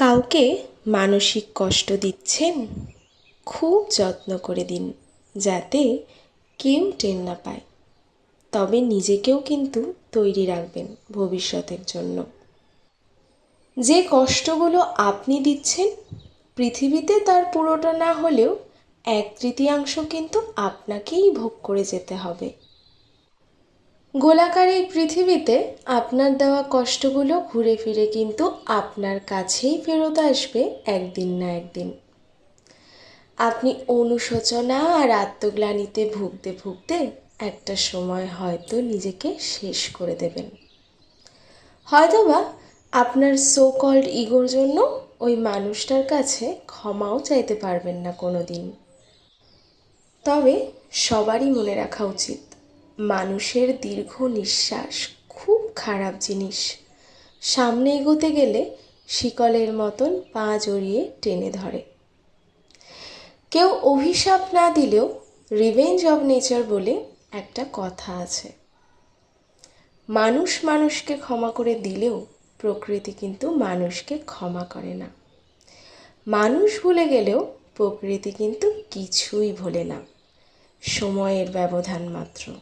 কাউকে মানসিক কষ্ট দিচ্ছেন, খুব যত্ন করে দিন যাতে কেউ টের না পায়। তবে নিজেকেও কিন্তু তৈরি রাখবেন ভবিষ্যতের জন্য। যে কষ্টগুলো আপনি দিচ্ছেন, পৃথিবীতে তার পুরোটা না হলেও এক তৃতীয়াংশ কিন্তু আপনাকেই ভোগ করে যেতে হবে। গোলাকার এই পৃথিবীতে আপনার দেওয়া কষ্টগুলো ঘুরে ফিরে কিন্তু আপনার কাছেই ফেরত আসবে একদিন না একদিন। আপনি অনুশোচনা আর আত্মগ্লানিতে ভুগতে ভুগতে একটা সময় হয়তো নিজেকে শেষ করে দেবেন। হয়তোবা আপনার সো কল্ড ইগোর জন্য ওই মানুষটার কাছে ক্ষমাও চাইতে পারবেন না কোনো দিন তবে সবারই মনে রাখা উচিত মানুষের দীর্ঘ নিঃশ্বাস, খুব খারাপ জিনিস। সামনে এগোতে গেলে শিকলের মতন পা জড়িয়ে টেনে ধরে। কেউ অভিশাপ না দিলেও রিভেঞ্জ অব নেচার বলে একটা কথা আছে। মানুষ মানুষকে ক্ষমা করে দিলেও প্রকৃতি কিন্তু মানুষকে ক্ষমা করে না। মানুষ ভুলে গেলেও প্রকৃতি কিন্তু কিছুই ভোলে না। সময়ের ব্যবধান মাত্র।